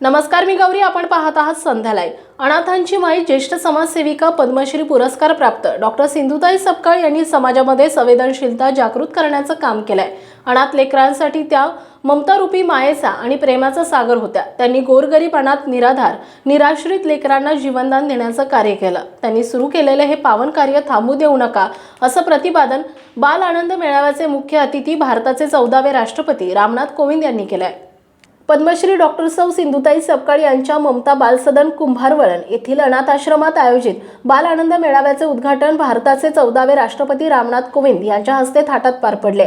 नमस्कार मी गौरी. आपण पाहत आहात संध्यालाय अनाथांची माई ज्येष्ठ समाजसेविका पद्मश्री पुरस्कार प्राप्त. डॉक्टर सिंधुताई सपकाळ यांनी समाजामध्ये संवेदनशीलता जागृत करण्याचं काम केलंय. अनाथ लेकरांसाठी त्या ममतारूपी मायेचा आणि प्रेमाचा सागर होत्या. त्यांनी गोरगरीब अनाथ निराधार निराश्रित लेकरांना जीवनदान देण्याचं कार्य केलं. त्यांनी सुरू केलेलं हे पावन कार्य थांबू देऊ नका असं प्रतिपादन बाल आनंद मेळाव्याचे मुख्य अतिथी भारताचे चौदावे राष्ट्रपती रामनाथ कोविंद यांनी केलंय. पद्मश्री डॉक्टर सौ सिंधुताई सपकाळ यांच्या ममता बालसदन कुंभारवळण येथील अनाथ आश्रमात आयोजित बाल आनंद मेळाव्याचे उद्घाटन भारताचे चौदावे राष्ट्रपती रामनाथ कोविंद यांच्या हस्ते थाटात पार पडले.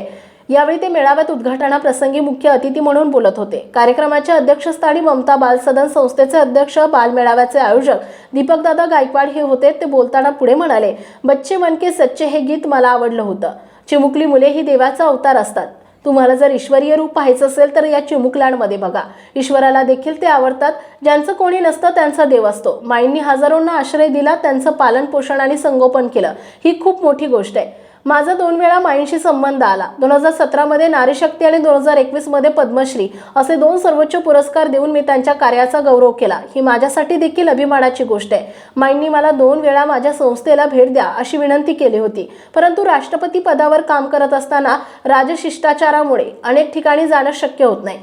यावेळी ते मेळाव्यात उद्घाटनाप्रसंगी मुख्य अतिथी म्हणून बोलत होते. कार्यक्रमाच्या अध्यक्षस्थानी ममता बालसदन संस्थेचे अध्यक्ष बाल मेळाव्याचे आयोजक दीपकदादा गायकवाड हे होते. ते बोलताना पुढे म्हणाले बच्चे मनके सच्चे हे गीत मला आवडलं होतं. चिमुकली मुले ही देवाचा अवतार असतात. तुम्हाला जर ईश्वरीय रूप पाहायचं असेल तर या चिमुकल्यांमध्ये बघा. ईश्वराला देखील ते आवडतात. ज्यांचं कोणी नसतं त्यांचा देव असतो. माईंनी हजारोंना आश्रय दिला त्यांचं पालन पोषण आणि संगोपन केलं. ही खूप मोठी गोष्ट आहे. माझा दोन वेळा माईंशी संबंध आला. दोन हजार सतरामध्ये नारीशक्ती आणि दोन हजार एकवीसमध्ये पद्मश्री असे दोन सर्वोच्च पुरस्कार देऊन मी त्यांच्या कार्याचा गौरव केला. ही माझ्यासाठी देखील अभिमानाची गोष्ट आहे. माईंनी मला दोन वेळा माझ्या संस्थेला भेट द्या अशी विनंती केली होती. परंतु राष्ट्रपती पदावर काम करत असताना राजशिष्टाचारामुळे अनेक ठिकाणी जाणं शक्य होत नाही.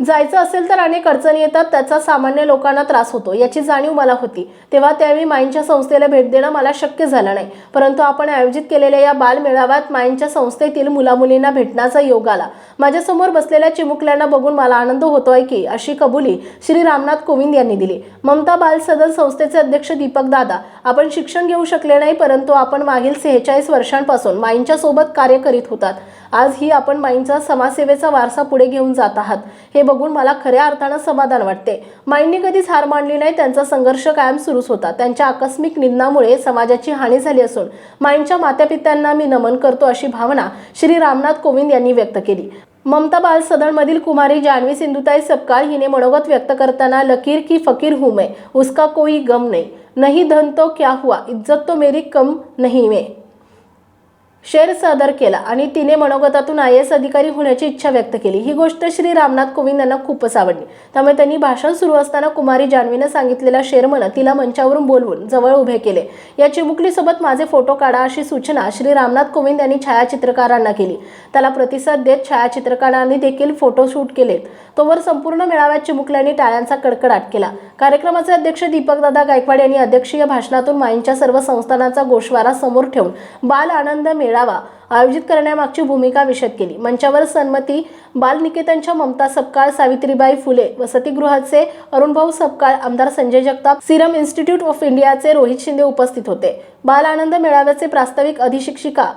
जायचं असेल तर अनेक अडचणी येतात त्याचा सामान्य लोकांना त्रास होतो. याची जाणीव मला होती. तेव्हा त्यावेळी माईंच्या संस्थेला भेट देणं मला शक्य झालं नाही. परंतु आपण आयोजित केलेल्या या बालमेळाव्यात माईंच्या संस्थेतील मुलामुलींना भेटण्याचा योग आला. माझ्यासमोर बसलेल्या चिमुकल्यांना बघून मला आनंद होतोय की अशी कबुली श्री रामनाथ कोविंद यांनी दिली. ममता बाल सदन संस्थेचे अध्यक्ष दीपक दादा आपण शिक्षण घेऊ शकले नाही परंतु आपण मागील सेहेचाळीस वर्षांपासून माईंच्या सोबत कार्य करीत होतात. आज ही आपण माईंचा समाजसेवेचा वारसा पुढे घेऊन जात आहात. हे बघून मला खऱ्या अर्थानं समाधान वाटते. माईंनी कधीच हार मानली नाही त्यांचा संघर्ष कायम सुरूच होता. त्यांच्या आकस्मिक निधनामुळे समाजाची हानी झाली असून माईंच्या मातापित्यांना मी नमन करतो अशी भावना श्री रामनाथ कोविंद यांनी व्यक्त केली. ममता बाल सदनमधील कुमारी जान्हवी सिंधुताई सपकाळ हिने मनोगत व्यक्त करताना लकीर की फकीर हूं मैं उसका कोई गम नाही. नहीं धन तो क्या हुआ इज्जत तो मेरी कम नहीं में. शेर सादर केला आणि तिने मनोगतातून आय एस अधिकारी होण्याची इच्छा व्यक्त केली. ही गोष्ट श्री रामनाथ कोविंद यांना खूपच आवडली. त्यामुळे त्यांनी भाषण सुरू असताना कुमारी जान्हवीनं सांगितलेल्या शेरमनं तिला मंचावरून बोलवून जवळ उभे केले. या चिमुकलीसोबत माझे फोटो काढा अशी सूचना श्री रामनाथ कोविंद यांनी छायाचित्रकारांना केली. त्याला प्रतिसाद देत छायाचित्रकारांनी देखील फोटोशूट केले तोवर संपूर्ण मेळाव्यात चिमुकल्यांनी टाळ्यांचा कडकडाट केला. कार्यक्रमाचे अध्यक्ष दीपकदादा गायकवाड यांनी अध्यक्षीय भाषणातून माईंच्या सर्व संस्थानांचा गोषवारा समोर ठेवून बाल आनंद मेळावा आयोजित करण्यामागची भूमिका विशद केली. मंचावर सन्मती बालनिकेतनच्या ममता सपकाळ सावित्रीबाई फुले वसतिगृहाचे अरुणभाऊ सपकाळ आमदार Sanjay Jagtap Serum Institute of इंडियाचे रोहित शिंदे उपस्थित होते. बाल आनंद मेळाव्याचे प्रास्ताविक अधिशिक्षिका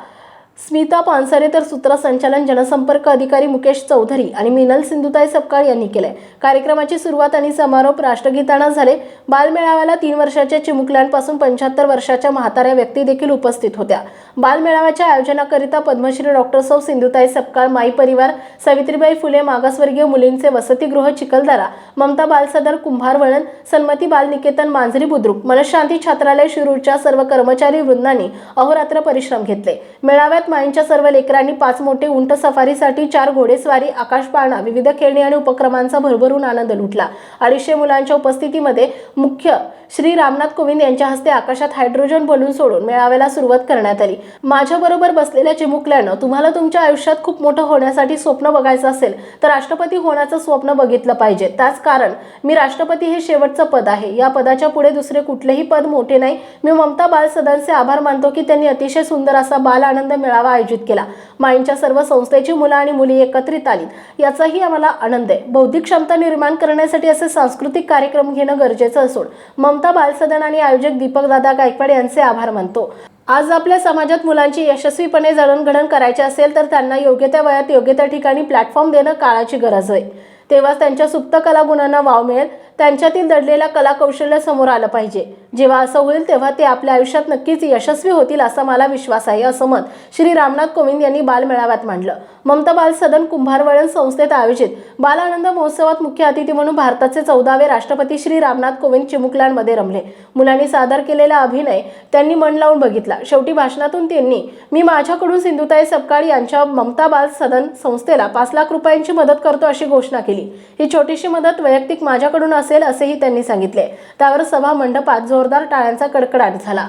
स्मिता पानसरे तर सूत्रसंचालन जनसंपर्क अधिकारी मुकेश चौधरी आणि मिनल सिंधुताई सपकाळ यांनी केले कार्यक्रमाची सुरुवात आणि समारोप राष्ट्रगीतानं झाले. बालमेळाव्याला तीन वर्षाच्या चिमुकल्यांपासून पंच्याहत्तर वर्षाच्या म्हाताऱ्या व्यक्ती देखील उपस्थित होत्या. बालमेळाव्याच्या आयोजनाकरिता पद्मश्री डॉक्टर सौ सिंधुताई सपकाळ माई परिवार सावित्रीबाई फुले मागासवर्गीय मुलींचे वसतिगृह चिखलदरा ममता बालसदर कुंभारवळण सन्मती बालनिकेतन मांजरी बुद्रुक मनशांती छात्रालय शिरूरच्या सर्व कर्मचारी वृंदांनी अहोरात्र परिश्रम घेतले. मेळाव्यात माईंच्या सर्व लेकरांनी पाच मोठे उंट सफारीसाठी चार घोडेस्वारी आकाशपाळणा विविध खेळणी आणि उपक्रमांचा भरभरून आनंद लुटला. अडीचशे मुलांच्या उपस्थितीमध्ये मुख्य श्री रामनाथ कोविंद यांच्या हस्ते आकाशात हायड्रोजन बलून सोडून मेळाव्याला सुरुवात करण्यात आली. माझ्याबरोबर बसलेल्या चिमुकल्यानं तुम्हाला तुमच्या आयुष्यात खूप मोठं होण्यासाठी स्वप्न बघायचं असेल तर राष्ट्रपती होण्याचं स्वप्न बघितलं पाहिजे. त्याच कारण मी राष्ट्रपती हे शेवटचं पद आहे. या पदाच्या पुढे दुसरे कुठलेही पद मोठे नाही. मी ममता बाल सदनचे आभार मानतो की त्यांनी अतिशय सुंदर असा बाल आनंद मेळावा आयोजित केला. माईंच्या सर्व संस्थेची मुलं आणि मुली एकत्रित आली. याचाही आम्हाला आनंद आहे. बौद्धिक क्षमता निर्माण करण्यासाठी असे सांस्कृतिक कार्यक्रम घेणं गरजेचं असून ममता बालसदन आणि आयोजक दीपक दादा गायकवाड यांचे आभार मानतो. आज आपल्या समाजात मुलांची यशस्वीपणे जडणघडण करायची असेल तर त्यांना योग्य त्या वयात योग्य त्या ठिकाणी प्लॅटफॉर्म देणं काळाची गरज आहे. तेव्हाच त्यांच्या सुप्त कलागुणांना वाव मिळेल. त्यांच्यातील दडलेल्या कला कौशल्य समोर आलं पाहिजे. जेव्हा असं होईल तेव्हा ते आपल्या आयुष्यात नक्कीच यशस्वी होतील असा मला विश्वास आहे असं मत श्री रामनाथ कोविंद यांनी बालमेळाव्यात मांडलं. ममता बाल सदन कुंभारवळण संस्थेत आयोजित बाल आनंद महोत्सवात मुख्य अतिथी म्हणून भारताचे चौदावे राष्ट्रपती श्री रामनाथ कोविंद चिमुकल्यांमध्ये रमले. मुलांनी सादर केलेला अभिनय त्यांनी मन लावून बघितला. शेवटी भाषणातून त्यांनी मी माझ्याकडून सिंधुताई सपकाळ यांच्या ममता बाल सदन संस्थेला पाच लाख रुपयांची मदत करतो अशी घोषणा केली. ही छोटीशी मदत वैयक्तिक माझ्याकडून असेल असेही त्यांनी सांगितले. त्यावर सभा मंडपात जोरदार टाळ्यांचा कडकडाट झाला.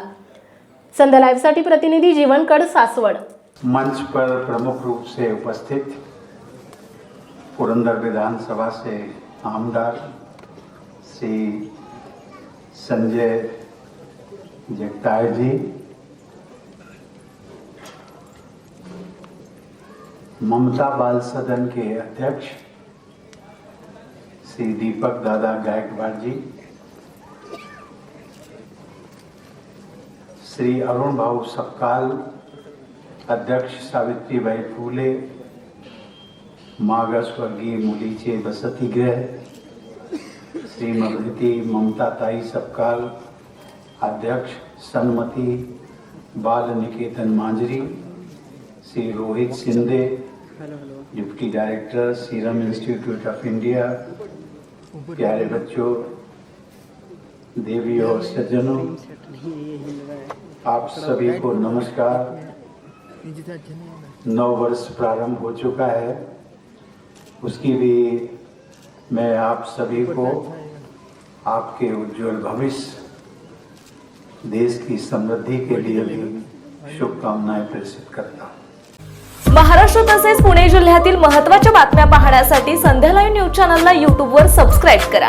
संध्या लाईव्हसाठी प्रतिनिधी जीवनकड सासवड. मंच पर प्रमुख रूप से उपस्थित पुरंदर विधानसभा से आमदार श्री संजय जगताय जी ममता बाल सदन के अध्यक्ष श्री दीपक दादा गायकवाड़ जी श्री अरुण भाऊ सक्काल अध्यक्ष सावित्रीबाई फुले मागासवर्गीय मुलीचे वसतिगृह श्रीमती ममताताई सपकाल अध्यक्ष Sanmati Bal Niketan Manjari Shri Rohit Shinde deputy director Serum Institute of India प्यारे बच्चों देवी और सज्जनों आप सभी को नमस्कार। नौ वर्ष प्रारंभ हो चुका है। उसकी भी मैं आप सभी को आपके उज्जवल भविष्य देश की समृद्धि के लिए भी शुभकामनाएं प्रेषित करता हूँ। महाराष्ट्र तसेच पुणे जिल्ह्यातील महत्त्वाच्या बातम्या पाहण्यासाठी संध्या लाईव्ह न्यूज चॅनलला यूट्यूबवर सबस्क्राईब करा.